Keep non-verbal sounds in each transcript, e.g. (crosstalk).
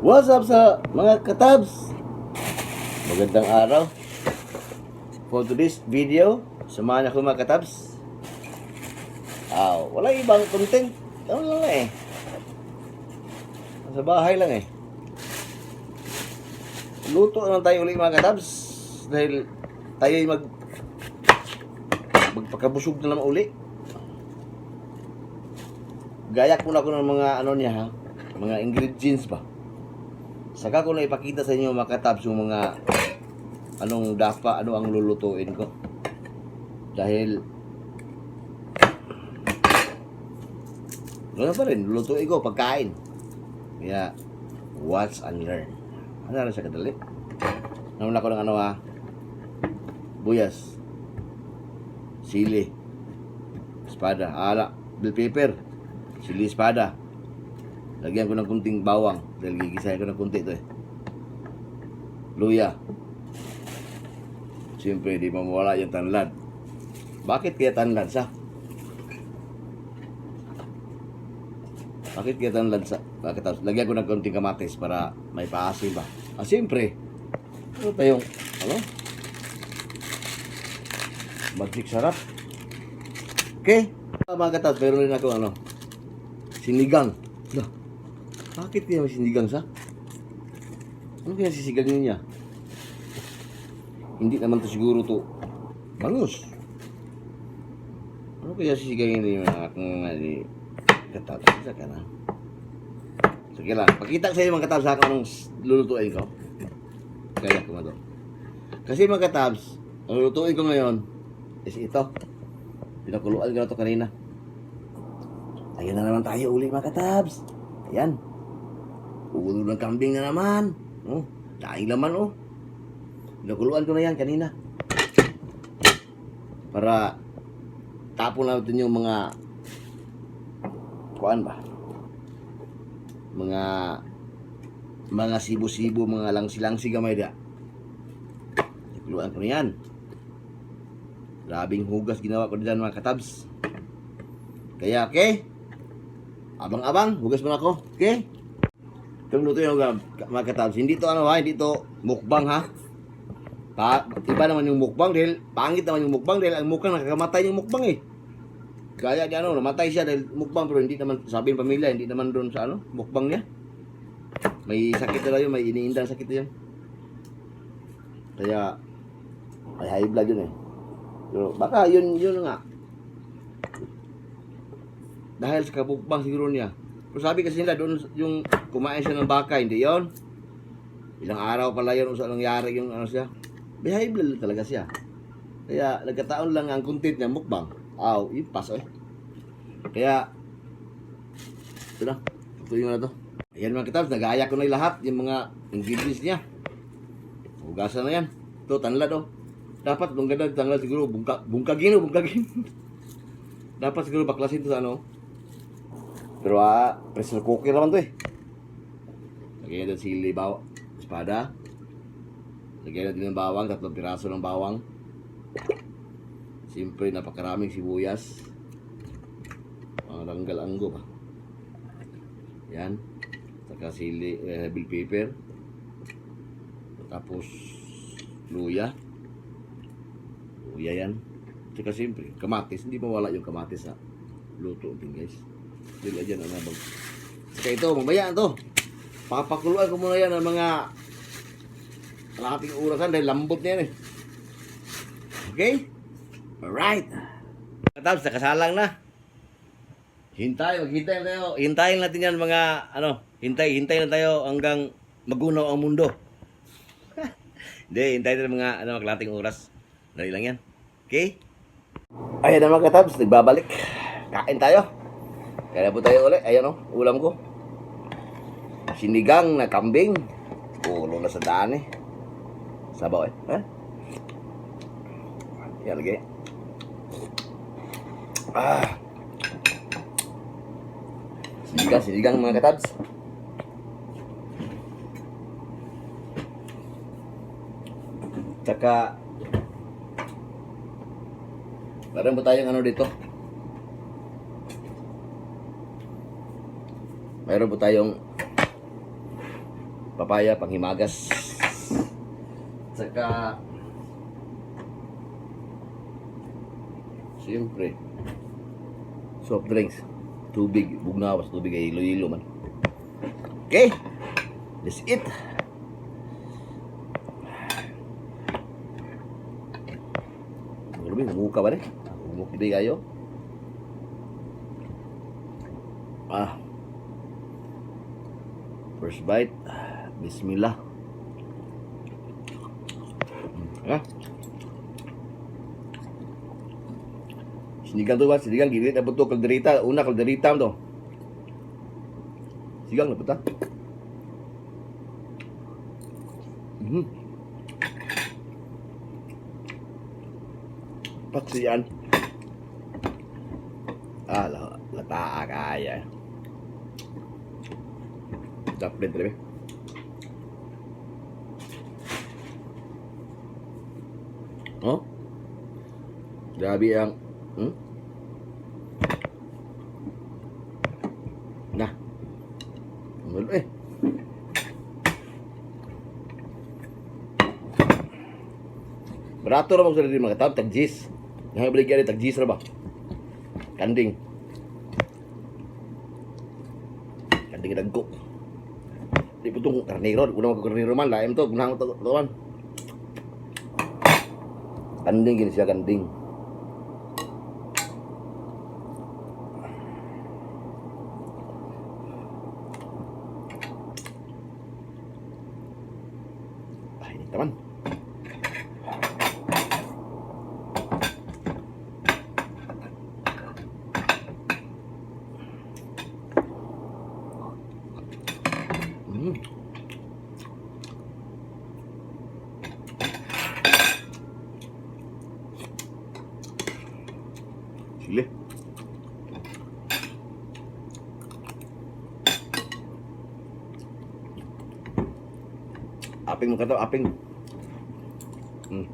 What's up sa mga katabs? Magandang araw. For today's video, samahan ako mga katabs. Ah, wala ibang content. Ano lang eh. Sa bahay lang eh. Luto lang tayo ulit mga katabs. Dahil tayo ay mag magpakabusog na naman uli. Gayak muna ko ng mga ano niya ha. Mga ingredients ba. Saka ko na ipakita sa inyo mga katabs yung mga anong dapa, ano ang lulutuin ko. Dahil Ano pa rin, lulutuin ko pagkain. Kaya, watch and learn. Ano na siya kadali? Nauna ko ng ano ha? Buyas. Sili. Espada. Ala. Bell pepper. Sili espada. Lagyan ko ng kunting bawang. Dahil gigisahin ko ng kunti ito eh. Luya. Siyempre, di mawala yung tanlad. Bakit kaya tanlad sa? Bakit kaya tanlad sa? Bakit lagyan ko ng kunting kamatis para may paasim ba? Ah, siyempre. Ano tayong, ano? Magic sarap. Okay. Ah, Mga katas, meron rin ako ano. Sinigang. Lah, bakit kaya may sinigang sa? Ano kaya sisigagin niya? Hindi naman to siguro to bangus. Ano kaya sisigagin niya mga akong ano, katas? Isa ka na. Sige lang. Pakita ko sa inyo mga katabs sa anong lulutuin ko. Kaya ko to. Kasi mga katabs, ang lulutuin ko ngayon is ito. Pinakuluan ko na to kanina. Ayan na naman tayo uli mga katabs. Ayan. Ulo ng kambing na naman. Oh, daing laman oh. Pinakuluan ko na yan kanina. Para tapon natin yung mga kuan ba? Mga mga sibo-sibo, mga langsi-langsi gamay da. Pinakuluan ko na yan. Grabing hugas ginawa ko dyan mga katabs. Kaya, okay? Abang-abang, hugas mo na ako. Okay? Itong luto yung mga- katabs. Hindi to ano ha, hindi to mukbang ha. Pa, iba naman yung mukbang dahil pangit naman yung mukbang dahil ang mukhang nakakamatay yung mukbang eh. Kaya di ano, namatay siya dahil mukbang pero hindi naman, sabi ng pamilya, hindi naman doon sa ano, mukbang niya. May sakit na yun, may iniindang sakit yun. Kaya, may high blood yun eh. Pero baka yun, yun nga. Dahil sa kabukbang siguro niya. Sabi kasi nila, doon yung kumain siya ng baka, hindi yon Ilang araw pala yun, sa nangyari yung ano siya. High blood talaga siya. Kaya nagkataon lang ang content niya, mukbang. Aw, ipas eh. Kaya, ito na. Ito yung ano to. Ayan mga kitabs, nag-aaya ko na yung lahat, yung mga ingredients niya. Hugasan na yan. Ito, tanlad oh. Dapat, kung ganda tanlad siguro, bungka, bungkagin oh, bungkagin. (laughs) Dapat siguro baklasin to sa ano. Pero ah, pressure cooker naman to eh. Lagyan natin sili, bawa, espada. Lagyan natin ng bawang, tatlong piraso ng bawang. Siyempre, napakaraming sibuyas. Mga ranggal anggo ba. Yan. Saka sili, eh, bell pepper. Tapos, luya. Luya yan. Saka siyempre, kamatis. Hindi mawala yung kamatis sa luto din guys. Dili dyan ang nabag. Saka ito, mamaya to. Papakuluan ko muna yan ng mga kalahating orasan dahil lambot na yan eh. Okay? Alright. Tapos, nakasalang na. Hintay, maghintay tayo. Hintayin natin yan mga, ano, hintay, hintay na tayo hanggang magunaw ang mundo. (laughs) Hindi, hintay na mga, ano, kalahating oras. Dali lang yan. Okay? Ayan na mga katabs, nagbabalik. Kain tayo. Kaya po tayo ulit. Ayan o, ulam ko. Sinigang na kambing. Ulo na sa daan eh. Sabaw eh. Ha? Yan lagi. Ah. Sinigang, sinigang mga katabs. Tsaka Meron po tayong ano dito? Meron po tayong papaya, panghimagas. Saka, siyempre, soft drinks. Tubig, bugnawas, tubig ay ilo-ilo man. Okay, that's it. Grabe, humuka ba rin? Humuk di kayo? Ah. First bite. Bismillah. Ah. Sinigang to ba? Sinigang, ginit na to. Kalderita. Una, kalderita to. Sigang na ta. Mhm. Paksiyan. Ah, la, lata kaya. Dapat din Oh? Grabe ang... Hmm? Nah. Ano eh? Barato ra mo sa rin mga tao, tagjis. Nga balik yan, tagjis ra ba? Kanding. Kanding dagko. Di po itong karniro. Una mga karniro man, laim to. Gunang to. man. Kanding gini siya, kanding. Ay, ini teman. Hmm. Sili. Aping mo ka to, aping. Hmm.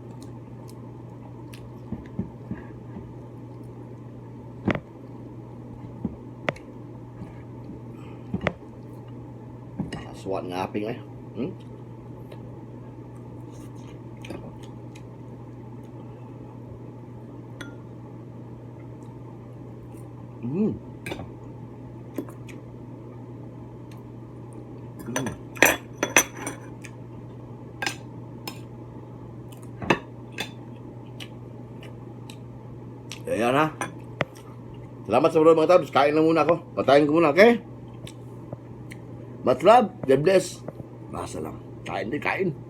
Aswat nga aping eh. Hmm? Mm. Mm. Ayan ha. Salamat sa mga tabs. Kain na muna ako. Patayin ko muna, okay? Much love. God bless. Basta lang. Kain din, kain.